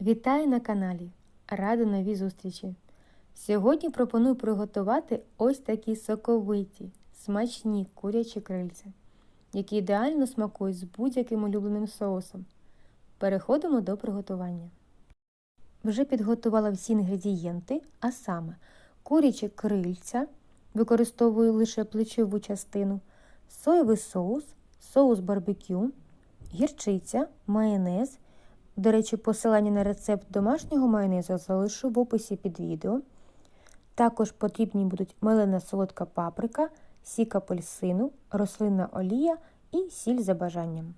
Вітаю на каналі! Рада новій зустрічі! Сьогодні пропоную приготувати ось такі соковиті, смачні курячі крильця, які ідеально смакують з будь-яким улюбленим соусом. Переходимо до приготування. Вже підготувала всі інгредієнти, а саме курячі крильця, використовую лише плечову частину, соєвий соус, соус барбекю, гірчиця, майонез. До речі, посилання на рецепт домашнього майонезу залишу в описі під відео. Також потрібні будуть мелена солодка паприка, сік апельсину, рослинна олія і сіль за бажанням.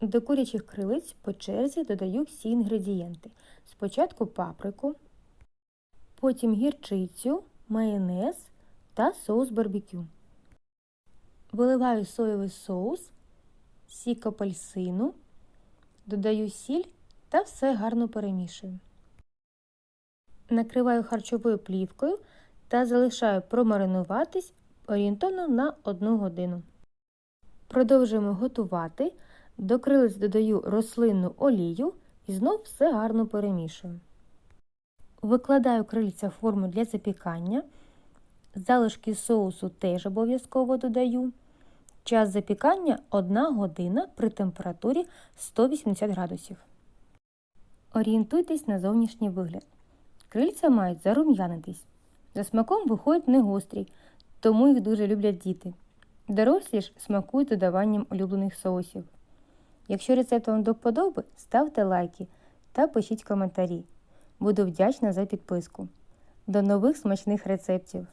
До курячих крилиць по черзі додаю всі інгредієнти. Спочатку паприку, потім гірчицю, майонез та соус барбекю. Виливаю соєвий соус, сік апельсину, додаю сіль та все гарно перемішую. Накриваю харчовою плівкою та залишаю промаринуватись орієнтовно на 1 годину. Продовжуємо готувати. До крилиць додаю рослинну олію і знов все гарно перемішую. Викладаю крильця в форму для запікання. Залишки соусу теж обов'язково додаю. Час запікання 1 година при температурі 180 градусів. Орієнтуйтесь на зовнішній вигляд. Крильця мають зарум'янитись. За смаком виходять не гострі, тому їх дуже люблять діти. Дорослі ж смакують додаванням улюблених соусів. Якщо рецепт вам до вподоби, ставте лайки та пишіть коментарі. Буду вдячна за підписку. До нових смачних рецептів!